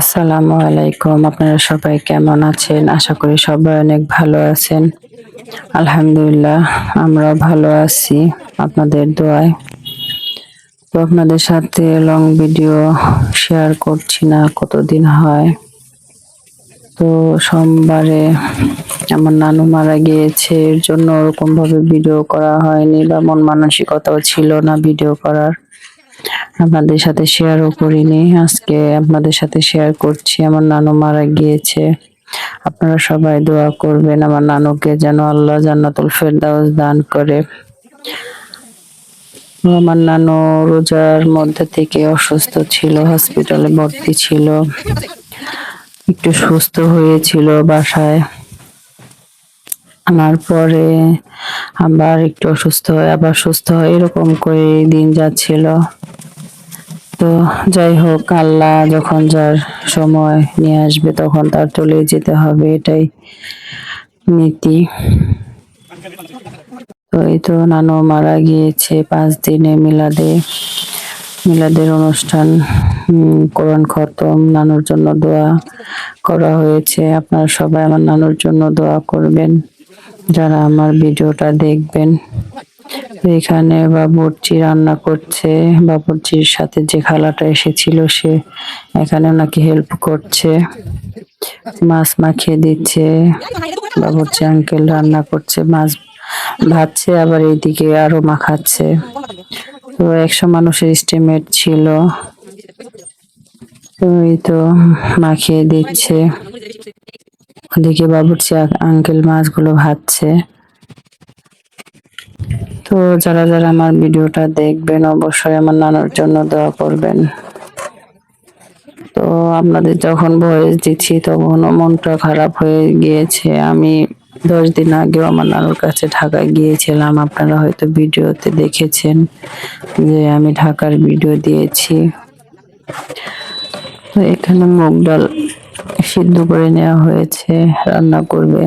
আসসালামু আলাইকুম। আপনারা সবাই কেমন আছেন? আশা করি সবাই অনেক ভালো আছেন। আলহামদুলিল্লাহ, আমরাও ভালো আছি আপনাদের দোয়ায়। তো আপনাদের সাথে লং ভিডিও শেয়ার করছি না, কতদিন হয়। তো সোমবারে আমার নানু মারা গিয়েছে, এর জন্য ওরকমভাবে ভিডিও করা হয়নি বা মন মানসিকতাও ছিল না ভিডিও করার। আপনাদের সাথে শেয়ারও করিনি। আজকে আপনাদের সাথে শেয়ার করছি। আমার নানু মারা গিয়েছে। আপনারা সবাই দোয়া করবেন। আমার নানুকে যেন আল্লাহ জান্নাতুল ফেরদাউস দান করে। আমার নানু রোজার মধ্যে থেকে অসুস্থ ছিল হসপিটালে ভর্তি ছিল। একটু সুস্থ হয়েছিল বাসায়। আনার পরে আবার একটু অসুস্থ হয়, আবার সুস্থ হয় এরকম করে দিন যাচ্ছিল। তো যাই হোক, আল্লাহ যখন যার সময় নিয়ে আসবে তখন তার চলে যেতে হবে, এটাই নীতি। তো এই তো নানু মারা গিয়েছে পাঁচ দিনে মিলাদে। মিলাদের অনুষ্ঠান কোরআন খতম, নানুর জন্য দোয়া করা হয়েছে। আপনারা সবাই আমার নানুর জন্য দোয়া করবেন, যারা আমার ভিডিওটা দেখবেন। এখানে বাবুর্চি রান্না করছে। বাবুর্চির সাথে যে খালাটা এসেছিল সে এখানে নাকি হেল্প করছে। মাছ মাখিয়ে দিচ্ছে। বাবুর্চি আঙ্কেল রান্না করছে। মাছ ভাজছে, আবার এইদিকে আরও মাখাচ্ছে। তো একশো মানুষের স্টিমেট ছিল। এই তো মাখিয়ে দিচ্ছে। ওদিকে বাবুর্চি আঙ্কেল মাছগুলো ভাজছে। তো যারা যারা আমার ভিডিওটা দেখবেন, অবশ্যই আমার নানার জন্য দোয়া করবেন। তো আপনাদের যখন ভয়েস দিচ্ছি তখনও মনটা খারাপ হয়ে গিয়েছে। আমি দশ দিন আগেও আমার নানুর কাছে ঢাকায় গিয়েছিলাম। আপনারা হয়তো ভিডিওতে দেখেছেন যে আমি ঢাকার ভিডিও দিয়েছি। তো এখানে মুগ ডাল সিদ্ধ করে নেওয়া হয়েছে, রান্না করবে।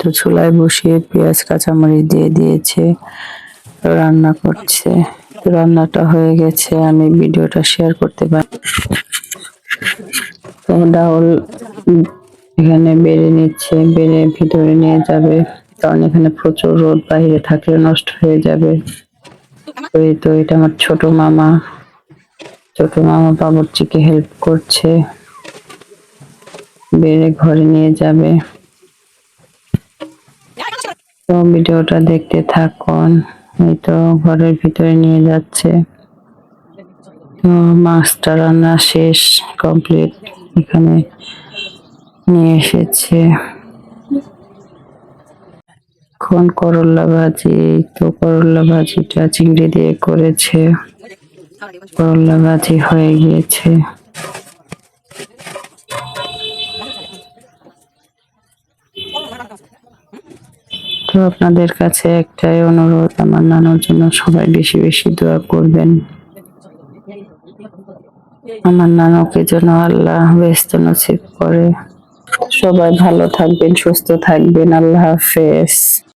তো চুলায় বসিয়ে পেঁয়াজ, কাঁচামরিচ দিয়ে দিয়েছে, রান্না করছে। রান্নাটা হয়ে গেছে, আমি ভিডিওটা শেয়ার করতে পারি। ডাউল এখানে বেড়ে নিচ্ছে, বেড়ে ভিতরে নিয়ে যাবে, কারণ এখানে প্রচুর রোদ, বাইরে থাকলে নষ্ট হয়ে যাবে। এই তো, এটা আমার ছোট মামা। ছোট মামা বাবুর্চিকে হেল্প করছে। বেড়ে ঘরে নিয়ে যাবে। তো ভিডিওটা দেখতে থাকুন। এই তো ঘরের ভিতরে নিয়ে যাচ্ছে। তো মাছটা রান্না শেষ কমপ্লিট এখানে নিয়ে এসেছে। এখন করল্লা ভাজি তো করল্লা ভাজিটা চিংড়ি দিয়ে করেছে। করল্লা ভাজি হয়ে গিয়েছে। তো আপনাদের কাছে একটাই অনুরোধ, আমার নানার জন্য সবাই বেশি বেশি দোয়া করবেন। আমার নানুকে যেন আল্লাহ ব্যস্ত নসিব করে। সবাই ভালো থাকবেন, সুস্থ থাকবেন। আল্লাহ হাফেজ।